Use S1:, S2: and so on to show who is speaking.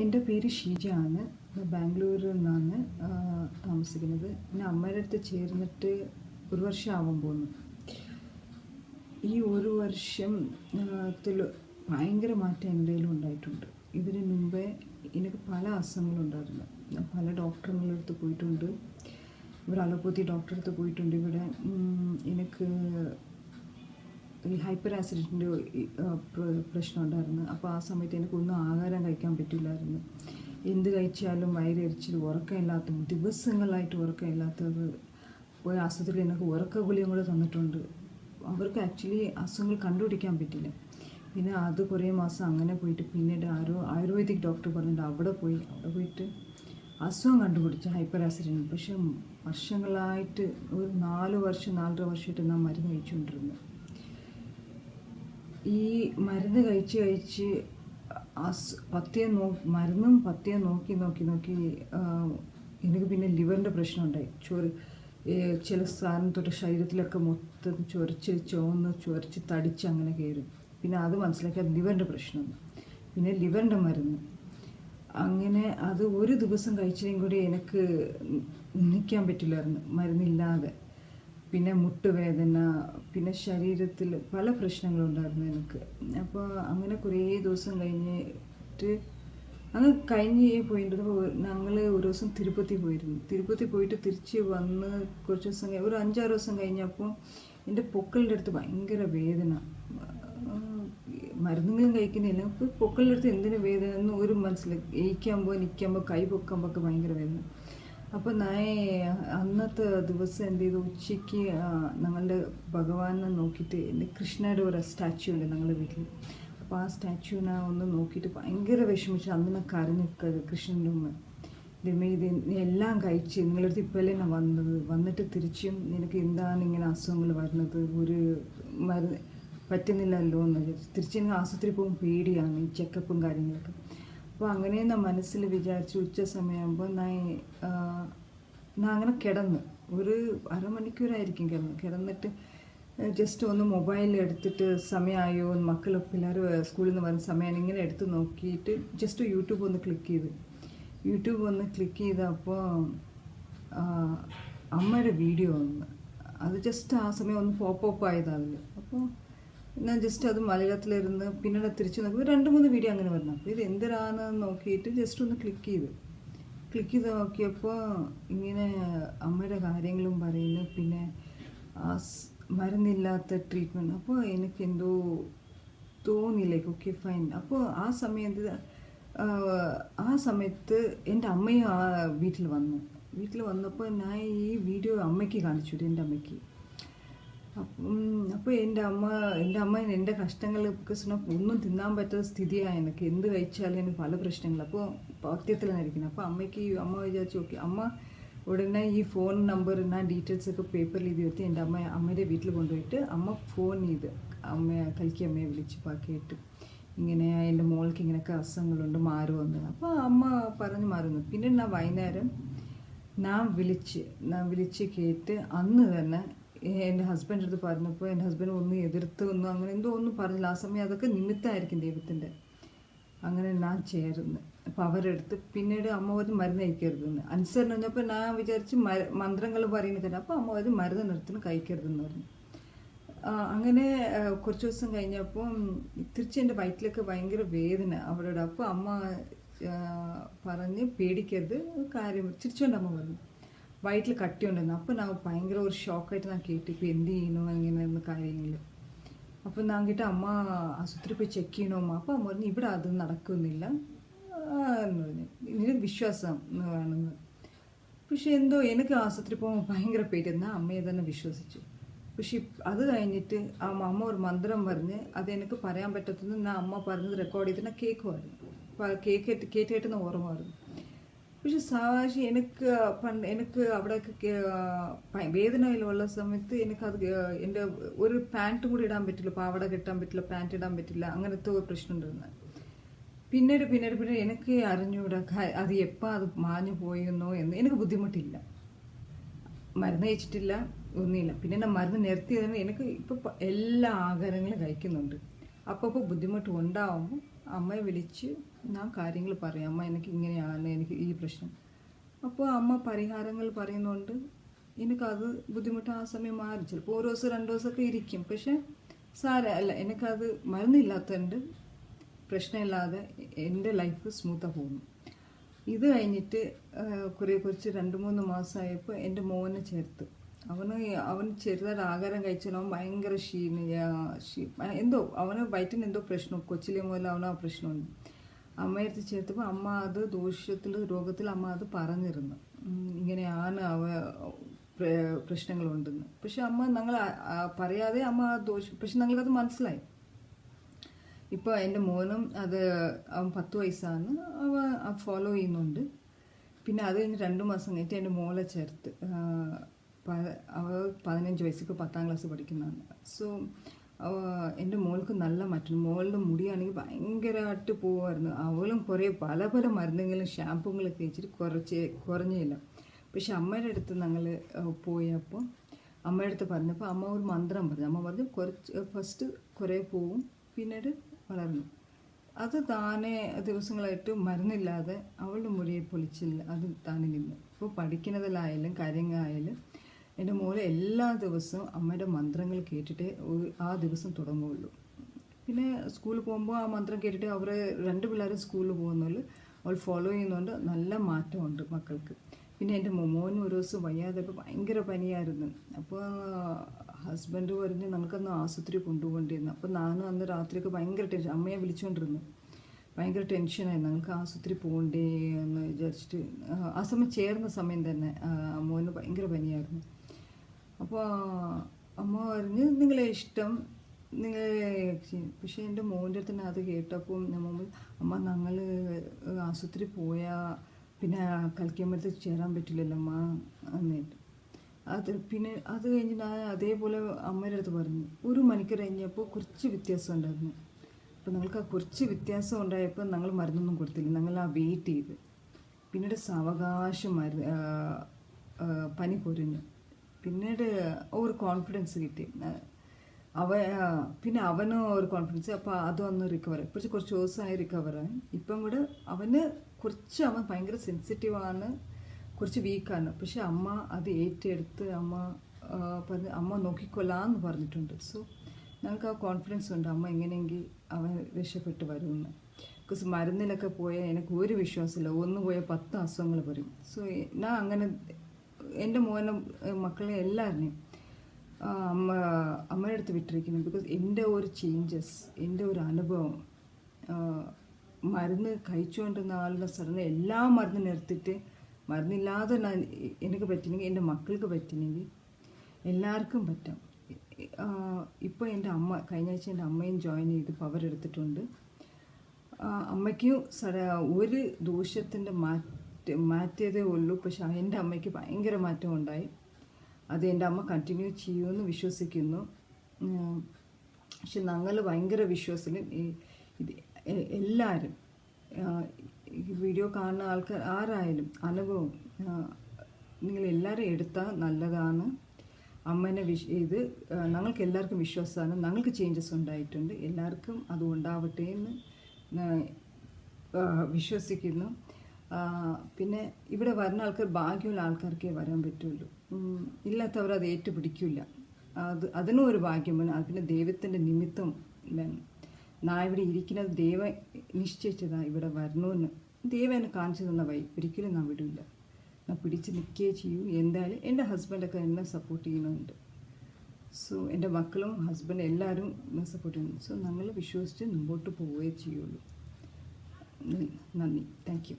S1: എന്റെ പേര് ഷീജ ആണ് ഞാൻ ബാംഗ്ലൂരിൽ നിന്നാണ് താമസിക്കുന്നത്. പിന്നെ അമ്മയുടെ അടുത്ത് ചേർന്നിട്ട് ഒരു വർഷം ആവാൻ പോകുന്നു. ഈ ഒരു വർഷം ത്തിൽ ഭയങ്കര മാറ്റം എന്തെങ്കിലും ഉണ്ടായിട്ടുണ്ട്. ഇതിന് മുമ്പേ എനിക്ക് പല അസുഖങ്ങളുണ്ടായിരുന്നു ഞാൻ പല ഡോക്ടർമാരുടെ അടുത്ത് പോയിട്ടുണ്ട്. ഇവിടെ അലോപ്പതി ഡോക്ടറെ അടുത്ത് പോയിട്ടുണ്ട്. ഇവിടെ എനിക്ക് ഈ ഹൈപ്പർ ആസിഡിന്റെ പ്രശ്നം ഉണ്ടായിരുന്നു. അപ്പോൾ ആ സമയത്ത് എനിക്കൊന്നും ആഹാരം കഴിക്കാൻ പറ്റില്ലായിരുന്നു. എന്ത് കഴിച്ചാലും വയറെരിച്ചിൽ ഉറക്കമില്ലാത്ത ദിവസങ്ങളായിട്ട് ഉറക്കമില്ലാത്തത് പോയി ആശുപത്രിയിൽ എനിക്ക് ഉറക്ക ഗുളിയും കൂടെ തന്നിട്ടുണ്ട്. അവർക്ക് ആക്ച്വലി അസുഖങ്ങൾ കണ്ടുപിടിക്കാൻ പറ്റില്ല. പിന്നെ അത് കുറേ മാസം അങ്ങനെ പോയിട്ട് പിന്നീട് ആരോ ആയുർവേദിക് ഡോക്ടർ പറഞ്ഞിട്ട് അവിടെ പോയി അവിടെ പോയിട്ട് അസുഖം കണ്ടുപിടിച്ച് ഹൈപ്പർ ആസിഡിന് പക്ഷെ വർഷങ്ങളായിട്ട് ഒരു നാല് വർഷം നാലര വർഷമായിട്ട് ഞാൻ മരുന്ന് കഴിച്ചുകൊണ്ടിരുന്നു. ഈ മരുന്ന് കഴിച്ച് കഴിച്ച് അസ് പത്തിയെ നോ മരുന്നും പത്തിയെ നോക്കി നോക്കി നോക്കി എനിക്ക് പിന്നെ ലിവറിന്റെ പ്രശ്നം ഉണ്ടായി ചോറ് ചില സ്ഥാനം തൊട്ട് ശരീരത്തിലൊക്കെ മൊത്തം ചൊരച്ച് ചുവന്ന് ചൊരച്ച് തടിച്ച് അങ്ങനെ കയറും. പിന്നെ അത് മനസ്സിലാക്കി അത് ലിവറിന്റെ പ്രശ്നമാണ് പിന്നെ ലിവറിന്റെ മരുന്ന്. അങ്ങനെ അത് ഒരു ദിവസം കഴിച്ചതും കൂടി എനിക്ക് നിൽക്കാൻ പറ്റില്ലായിരുന്നു. മരുന്നില്ലാതെ. പിന്നെ മുട്ടുവേദന പിന്നെ ശരീരത്തിൽ പല പ്രശ്നങ്ങളുണ്ടായിരുന്നു എനിക്ക്. അപ്പോൾ അങ്ങനെ കുറേ ദിവസം കഴിഞ്ഞിട്ട് അങ്ങ് കഴിഞ്ഞ് പോയിട്ട് ഞങ്ങൾ ഒരു ദിവസം തിരുപ്പതി പോയിരുന്നു. തിരുപ്പതി പോയിട്ട് തിരിച്ച് വന്ന് കുറച്ച് ദിവസം ഒരു അഞ്ചാറ് ദിവസം കഴിഞ്ഞപ്പോൾ എന്റെ പൊക്കളിന്റെ അടുത്ത് ഭയങ്കര വേദന. മരുന്നുകളും കഴിക്കുന്നില്ല. അപ്പോൾ പൊക്കളിന്റെ അടുത്ത് എന്തിനു വേദന എന്ന് ഒരു മനസ്സിലായി ഏയ്ക്കുമ്പോൾ നിൽക്കുമ്പോൾ കൈ പൊക്കുമ്പോൾ ഒക്കെ ഭയങ്കര വേദന. അപ്പോൾ നായ അന്നത്തെ ദിവസം എന്ത് ചെയ്തു? ഉച്ചയ്ക്ക് ഞങ്ങളുടെ ഭഗവാനെ നോക്കിയിട്ട് എന്റെ കൃഷ്ണയുടെ ഒരു സ്റ്റാച്ചു ഉണ്ട് ഞങ്ങളുടെ വീട്ടിൽ. അപ്പോൾ ആ സ്റ്റാച്ചുവിനെ ഒന്ന് നോക്കിയിട്ട് ഭയങ്കര വിഷമിച്ച്. അന്ന് ഞാൻ കരഞ്ഞു ക- കൃഷ്ണന്റെ ഉമ്മ. ഇത് എല്ലാം കഴിച്ച് നിങ്ങളടുത്ത് ഇപ്പോഴല്ലേ ഞാൻ വന്നത്? വന്നിട്ട് തിരിച്ചും നിനക്ക് എന്താണ് ഇങ്ങനെ അസുഖങ്ങൾ വരുന്നത്? ഒരു മരുന്ന് പറ്റുന്നില്ലല്ലോ എന്ന് തിരിച്ച് എനിക്ക് ആശുപത്രി പോകും പേടിയാണ് ഈ ചെക്കപ്പും കാര്യങ്ങളൊക്കെ. അപ്പോൾ അങ്ങനെ ഞാൻ മനസ്സിൽ വിചാരിച്ചു ഉച്ച സമയമാകുമ്പോൾ ഞാൻ ഞാൻ അങ്ങനെ കിടന്ന് ഒരു അരമണിക്കൂറായിരിക്കും കിടന്ന്. കിടന്നിട്ട് ജസ്റ്റ് ഒന്ന് മൊബൈൽ എടുത്തിട്ട് സമയമായോ മക്കൾ പിള്ളേർ സ്കൂളിൽ നിന്ന് വരുന്ന സമയമാണ് ഇങ്ങനെ എടുത്ത് നോക്കിയിട്ട് ജസ്റ്റ് യൂട്യൂബ് ഒന്ന് ക്ലിക്ക് ചെയ്ത്. യൂട്യൂബ് ഒന്ന് ക്ലിക്ക് ചെയ്തപ്പോൾ അമ്മയുടെ വീഡിയോ ഒന്ന് അത് ജസ്റ്റ് ആ സമയം ഒന്ന് പോപ്പ് ആയതാണ് അപ്പോൾ ഞാൻ ജസ്റ്റ് അത് മലയാളത്തിലിരുന്ന് പിന്നീട് തിരിച്ച് നോക്കി രണ്ട് മൂന്ന് വീഡിയോ അങ്ങനെ വരണം. അപ്പോൾ ഇത് എന്തിനാണെന്ന് നോക്കിയിട്ട് ജസ്റ്റ് ഒന്ന് ക്ലിക്ക് ചെയ്തു. ക്ലിക്ക് ചെയ്ത് നോക്കിയപ്പോൾ ഇങ്ങനെ അമ്മയുടെ കാര്യങ്ങളും പറയുന്നു. പിന്നെ ആ മരുന്നില്ലാത്ത ട്രീറ്റ്മെന്റ് അപ്പോൾ എനിക്ക് എന്തോ തോന്നിയില്ലേ ഓക്കെ ഫൈൻ അപ്പോൾ ആ സമയത്ത് ആ, സമയത്ത് എന്റെ അമ്മയും ആ വീട്ടിൽ വന്നു. വീട്ടിൽ വന്നപ്പോൾ ഞാൻ ഈ വീഡിയോ അമ്മയ്ക്ക് കാണിച്ചു എന്റെ അമ്മയ്ക്ക്. അപ്പോൾ എന്റെ അമ്മ എന്റെ അമ്മ എന്റെ കഷ്ടങ്ങൾ ബിക്കോസ് ഒന്നും തിന്നാൻ പറ്റാത്ത സ്ഥിതിയാണ് എനിക്ക്. എന്ത് കഴിച്ചാലും എനിക്ക് പല പ്രശ്നങ്ങൾ അപ്പോൾ പൗത്യത്തിലാണ് ഇരിക്കുന്നത് അപ്പോൾ അമ്മയ്ക്ക് അമ്മ വിചാരിച്ചു ഓക്കെ അമ്മ ഉടനെ ഈ ഫോൺ നമ്പർ ഞാൻ ഡീറ്റെയിൽസ് ഒക്കെ പേപ്പറിൽ എഴുതി വെച്ച് എന്റെ അമ്മ അമ്മയുടെ വീട്ടിൽ കൊണ്ടുപോയിട്ട് അമ്മ ഫോൺ ചെയ്ത് അമ്മയെ കൽക്കി അമ്മയെ വിളിച്ച് പാക്കിയിട്ട് ഇങ്ങനെ എന്റെ മോൾക്ക് ഇങ്ങനെയൊക്കെ അസുഖങ്ങളുണ്ട് മാറുമെന്ന് അപ്പോൾ അമ്മ പറഞ്ഞു മാറുന്നു പിന്നെ ഞാൻ വൈകുന്നേരം ഞാൻ വിളിച്ച് ഞാൻ വിളിച്ച് കേട്ട് അന്ന് തന്നെ എന്റെ ഹസ്ബൻഡ് അടുത്ത് പറഞ്ഞപ്പോൾ എന്റെ ഹസ്ബൻഡ് ഒന്ന് എതിർത്ത് വന്നു അങ്ങനെ എന്തോ ഒന്നും പറഞ്ഞില്ല. ആ സമയം അതൊക്കെ നിമിത്തമായിരിക്കും ദൈവത്തിന്റെ അങ്ങനെ ഞാൻ ചേർന്ന്. അപ്പോൾ അവരെടുത്ത് പിന്നീട് അമ്മ പറഞ്ഞ് മരുന്ന് കഴിക്കരുതെന്ന്. അനുസരണം കഴിഞ്ഞപ്പോൾ ഞാൻ വിചാരിച്ച് മന്ത്രങ്ങൾ പറയുന്നത് അപ്പോൾ അമ്മ പറഞ്ഞ് മരുന്ന് നിർത്തുന്നു കഴിക്കരുതെന്ന് പറഞ്ഞു. അങ്ങനെ കുറച്ച് ദിവസം കഴിഞ്ഞപ്പോൾ തിരിച്ച് എന്റെ വയറ്റിലൊക്കെ ഭയങ്കര വേദന അവരോട്. അപ്പോൾ അമ്മ പറഞ്ഞ് പേടിക്കരുത്. കാര്യം തിരിച്ചുകൊണ്ട് അമ്മ പറഞ്ഞു. വയറ്റിൽ കട്ടിയുണ്ടെന്ന് അപ്പോൾ ഞാൻ ഭയങ്കര ഒരു ഷോക്കായിട്ട് ഞാൻ കേട്ടു. ഇപ്പോൾ എന്ത് ചെയ്യണോ അങ്ങനെയുള്ള കാര്യങ്ങൾ അപ്പോൾ ഞാൻ കേട്ട അമ്മ ആശുപത്രി പോയി ചെക്ക് ചെയ്യണോ? അമ്മ അപ്പോൾ അമ്മ പറഞ്ഞു ഇവിടെ അത് നടക്കുന്നില്ല. എന്ന് പറഞ്ഞു. ഇതിന് വിശ്വാസം വേണമെന്ന് പക്ഷെ എന്തോ എനിക്ക് ആശുപത്രി പോകുമ്പോൾ ഭയങ്കര പേടി. എന്നാൽ അമ്മയെ തന്നെ വിശ്വസിച്ചു. പക്ഷെ അത് കഴിഞ്ഞിട്ട് ആ അമ്മ ഒരു മന്ത്രം പറഞ്ഞ് അത് എനിക്ക് പറയാൻ പറ്റത്തുനിന്ന് ഞാൻ അമ്മ പറഞ്ഞത് റെക്കോർഡ് ചെയ്തിട്ട് കേൾക്കുമായിരുന്നു കേക്ക് കേട്ട് കേട്ട് ഓർമ്മ ഓർമ്മമായിരുന്നു പക്ഷെ സാവാശി എനിക്ക് പണ്ട് എനിക്ക് അവിടെയൊക്കെ കേ- ഉള്ള വേദനയിലുള്ള സമയത്ത് എനിക്ക് അത് എന്റെ ഒരു പാന്റും കൂടി ഇടാൻ പറ്റില്ല. പാവട കെട്ടാൻ പറ്റില്ല പാന്റ് ഇടാൻ പറ്റില്ല. അങ്ങനത്തെ ഒരു പ്രശ്നം ഉണ്ടായിരുന്നു. പിന്നീട് പിന്നീട് പിന്നെ എനിക്ക് അറിഞ്ഞൂടാ അത് എപ്പോൾ അത് മാഞ്ഞു പോയെന്നോ എന്ന് എനിക്ക് ബുദ്ധിമുട്ടില്ല. മരുന്ന് കഴിച്ചിട്ടില്ല ഒന്നുമില്ല. പിന്നെ എന്നെ മരുന്ന് നിർത്തിയതിന് എനിക്ക് ഇപ്പോൾ എല്ലാ ആഹാരങ്ങളും കഴിക്കുന്നുണ്ട്. അപ്പോൾ ബുദ്ധിമുട്ട് ഉണ്ടാവുമ്പോൾ അമ്മയെ വിളിച്ച് ഞാൻ കാര്യങ്ങൾ പറയാം. അമ്മ എനിക്ക് ഇങ്ങനെയാണ് എനിക്ക് ഈ പ്രശ്നം. അപ്പോൾ അമ്മ പരിഹാരങ്ങൾ പറയുന്നുണ്ട് എനിക്കത് ബുദ്ധിമുട്ട് ആ സമയം മാറി. ചിലപ്പോൾ ഒരു ദിവസം രണ്ട് ദിവസമൊക്കെ ഇരിക്കും. പക്ഷെ സാര അല്ല എനിക്കത് മരുന്നില്ലാത്തതുകൊണ്ട് പ്രശ്നമില്ലാതെ എന്റെ ലൈഫ് സ്മൂത്താണ് പോകുന്നു. ഇത് കഴിഞ്ഞിട്ട് കുറേ കുറച്ച് രണ്ട് മൂന്ന് മാസമായപ്പോൾ എന്റെ മോനെ ചേർത്ത്. അവന് അവൻ ചെറുതായിട്ട് ആഹാരം കഴിച്ചാൽ അവൻ ഭയങ്കര ക്ഷീണ ക്ഷീ എന്തോ അവന് വയറ്റിന് എന്തോ പ്രശ്നം കൊച്ചിലെ മുതൽ അവന് ആ പ്രശ്നമുണ്ട്. അമ്മയടുത്ത് ചേർത്തപ്പോൾ അമ്മ അത് ദോഷ്യത്തിൽ രോഗത്തിൽ അമ്മ അത് പറഞ്ഞിരുന്നു. ഇങ്ങനെയാണ് അവ പ്ര- പ്രശ്നങ്ങളുണ്ടെന്ന്. പക്ഷെ അമ്മ ഞങ്ങൾ പറയാതെ അമ്മ ദോഷം പക്ഷെ ഞങ്ങൾക്കത് മനസ്സിലായി. ഇപ്പോൾ എന്റെ മോനും അത് അവൻ പത്ത് വയസ്സാണ് അവ ഫോളോ ചെയ്യുന്നുണ്ട്. പിന്നെ അത് കഴിഞ്ഞ് രണ്ട് മാസം കഴിഞ്ഞിട്ട് എന്റെ മോളെ ചേർത്ത് അവ പതിനഞ്ച് വയസ്സൊക്കെ പത്താം ക്ലാസ് പഠിക്കുന്നതാണ്. സോ എന്റെ മോൾക്ക് നല്ല മാറ്റം മോളുടെ മുടിയാണെങ്കിൽ ഭയങ്കരമായിട്ട് പോവായിരുന്നു. അവളും കുറേ പല പല മരുന്നുകളും ഷാമ്പുകളൊക്കെ വെച്ചിട്ട് കുറച്ച് കുറഞ്ഞില്ല. പക്ഷെ അമ്മയുടെ അടുത്ത് ഞങ്ങൾ പോയപ്പോൾ അമ്മയുടെ അടുത്ത് പറഞ്ഞപ്പോൾ അമ്മ ഒരു മന്ത്രം പറഞ്ഞു. അമ്മ പറഞ്ഞു കുറച്ച് ഫസ്റ്റ് കുറേ പോവും പിന്നീട് വളർന്നു. അത് താനെ ദിവസങ്ങളായിട്ട് മരുന്നില്ലാതെ അവളുടെ മുടിയെ പൊളിച്ചില്ല അത് താനെ നിന്ന്. ഇപ്പോൾ പഠിക്കുന്നതിലായാലും കാര്യങ്ങളായാലും എന്റെ മോളെ എല്ലാ ദിവസവും അമ്മയുടെ മന്ത്രങ്ങൾ കേട്ടിട്ടേ ആ ദിവസം തുടങ്ങുകയുള്ളൂ പിന്നെ സ്കൂളിൽ പോകുമ്പോൾ ആ മന്ത്രം കേട്ടിട്ട് അവർ രണ്ട് പിള്ളേരും സ്കൂളിൽ പോകുന്നുള്ളു അവൾ ഫോളോ ചെയ്യുന്നുണ്ട് നല്ല മാറ്റമുണ്ട് മക്കൾക്ക്. പിന്നെ എന്റെ മോനും ഒരു ദിവസം വയ്യാതെ ഭയങ്കര പനിയായിരുന്നു. അപ്പോൾ ഹസ്ബൻഡ് പറഞ്ഞ് നമുക്കൊന്ന് ആശുപത്രി കൊണ്ടുപോകേണ്ടിയിരുന്നു. അപ്പോൾ ഞാനും അന്ന് രാത്രിയൊക്കെ ഭയങ്കര ടെൻഷൻ അമ്മയെ വിളിച്ചുകൊണ്ടിരുന്നു ഭയങ്കര ടെൻഷനായി ഞങ്ങൾക്ക് ആശുപത്രി പോകണ്ടേ എന്ന് വിചാരിച്ചിട്ട് ആ, സമയം ചേർന്ന സമയം തന്നെ മോന് ഭയങ്കര പനിയായിരുന്നു. അപ്പോൾ അമ്മ പറഞ്ഞ് നിങ്ങളെ ഇഷ്ടം നിങ്ങൾ പക്ഷേ എന്റെ മോന്റെ അടുത്ത് അത് കേട്ടപ്പോൾ നമ്മൾ അമ്മ ഞങ്ങൾ ആശുപത്രി പോയാൽ പിന്നെ കളിക്കുമ്പോഴത്തെ ചേരാൻ പറ്റില്ലല്ലോ അമ്മ എന്നിട്ട്. അത് പിന്നെ അത് കഴിഞ്ഞ് ഞാൻ അതേപോലെ അമ്മയുടെ അടുത്ത് പറഞ്ഞു ഒരു മണിക്കൂർ കഴിഞ്ഞപ്പോൾ കുറച്ച് വ്യത്യാസം ഉണ്ടായിരുന്നു. അപ്പോൾ ഞങ്ങൾക്ക് ആ കുറച്ച് വ്യത്യാസം ഉണ്ടായപ്പോൾ ഞങ്ങൾ മരുന്നൊന്നും കൊടുത്തില്ല ഞങ്ങൾ ആ വെയിറ്റ് ചെയ്ത്. പിന്നീട് സാവകാശം മരുന്ന് ആ, ആ, പനി കുറഞ്ഞു പിന്നീട് ഒരു കോൺഫിഡൻസ് കിട്ടി. അവ പിന്നെ അവനും ഒരു കോൺഫിഡൻസ് അപ്പോൾ അതൊന്ന് റിക്കവർ ആയി. കുറച്ച് കുറച്ച് ദിവസമായി റിക്കവറായി ഇപ്പം കൂടെ അവന് കുറച്ച് അവൻ ഭയങ്കര സെൻസിറ്റീവാണ് കുറച്ച് വീക്കാണ് പക്ഷെ അമ്മ അത് ഏറ്റെടുത്ത് അമ്മ പറഞ്ഞ് അമ്മ നോക്കിക്കൊള്ളാന്ന് പറഞ്ഞിട്ടുണ്ട്. സോ ഞങ്ങൾക്ക് ആ കോൺഫിഡൻസ് ഉണ്ട്. അമ്മ എങ്ങനെയെങ്കിൽ അവൻ രക്ഷപ്പെട്ട് വരുമെന്ന്. ബിക്കോസ് മരുന്നിലൊക്കെ പോയാൽ എനിക്ക് ഒരു വിശ്വാസമില്ല. ഒന്ന് പോയാൽ പത്ത് അസുഖങ്ങൾ വരും. സോ ഞാൻ അങ്ങനെ എന്റെ മോനെ മക്കളെ എല്ലാവരെയും അമ്മ അമ്മയുടെ അടുത്ത് വിട്ടിരിക്കുന്നു. ബിക്കോസ് എന്റെ ഒരു ചേഞ്ചസ് എന്റെ ഒരു അനുഭവം മരുന്ന് കഴിച്ചുകൊണ്ടിരുന്ന ആളുടെ സ്ഥലം എല്ലാ മരുന്നും നിർത്തിയിട്ട് മരുന്നില്ലാതെ ഞാൻ എനിക്ക് പറ്റില്ലെങ്കിൽ എന്റെ മക്കൾക്ക് പറ്റില്ലെങ്കിൽ എല്ലാവർക്കും പറ്റാം. ഇപ്പോൾ എന്റെ അമ്മ കഴിഞ്ഞ ആഴ്ച എന്റെ അമ്മയും ജോയിൻ ചെയ്ത് പവർ എടുത്തിട്ടുണ്ട്. അമ്മയ്ക്കും അമ്മയ്ക്ക് ഒരു ദോഷത്തിന്റെ മാറ്റ മാറ്റിയതേ ഉള്ളൂ. പക്ഷേ എന്റെ അമ്മയ്ക്ക് ഭയങ്കര മാറ്റം ഉണ്ടായി. അത് എന്റെ അമ്മ കണ്ടിന്യൂ ചെയ്യുമെന്ന് വിശ്വസിക്കുന്നു. പക്ഷെ ഞങ്ങൾ ഭയങ്കര വിശ്വാസത്തിൽ ഇത് എല്ലാവരും ഈ വീഡിയോ കാണുന്ന ആൾക്കാർ ആരായാലും അനുഭവം നിങ്ങൾ എല്ലാവരും എടുത്താൽ നല്ലതാണ്. അമ്മേനെ വിശ് ഇത് ഞങ്ങൾക്ക് എല്ലാവർക്കും വിശ്വാസമാണ്. ഞങ്ങൾക്ക് ചേഞ്ചസ് ഉണ്ടായിട്ടുണ്ട്. എല്ലാവർക്കും അത് ഉണ്ടാവട്ടെ എന്ന് വിശ്വസിക്കുന്നു. പിന്നെ ഇവിടെ വരുന്ന ആൾക്കാർ ഭാഗ്യമുള്ള ആൾക്കാർക്കേ വരാൻ പറ്റുള്ളൂ. ഇല്ലാത്തവർ അത് ഏറ്റുപിടിക്കില്ല അത് അതിനും ഒരു ഭാഗ്യം വേണം പിന്നെ ദൈവത്തിന്റെ നിമിത്തം വേണം ഞാൻ ഇവിടെ ഇരിക്കുന്നത് ദൈവം നിശ്ചയിച്ചതാണ് ഇവിടെ വരണമെന്ന്. ദൈവം എന്നെ കാണിച്ചു തന്ന വഴി. ഒരിക്കലും ഞാൻ വിടില്ല ഞാൻ പിടിച്ച് നിൽക്കുകയേ ചെയ്യൂ. എന്തായാലും എന്റെ ഹസ്ബൻഡൊക്കെ എന്നെ സപ്പോർട്ട് ചെയ്യുന്നുണ്ട്. സോ എന്റെ മക്കളും ഹസ്ബൻഡ് എല്ലാവരും എന്നെ സപ്പോർട്ട് ചെയ്യുന്നു സോ ഞങ്ങൾ വിശ്വസിച്ച് മുമ്പോട്ട് പോവുകയേ ചെയ്യുള്ളൂ. നന്ദി. Thank you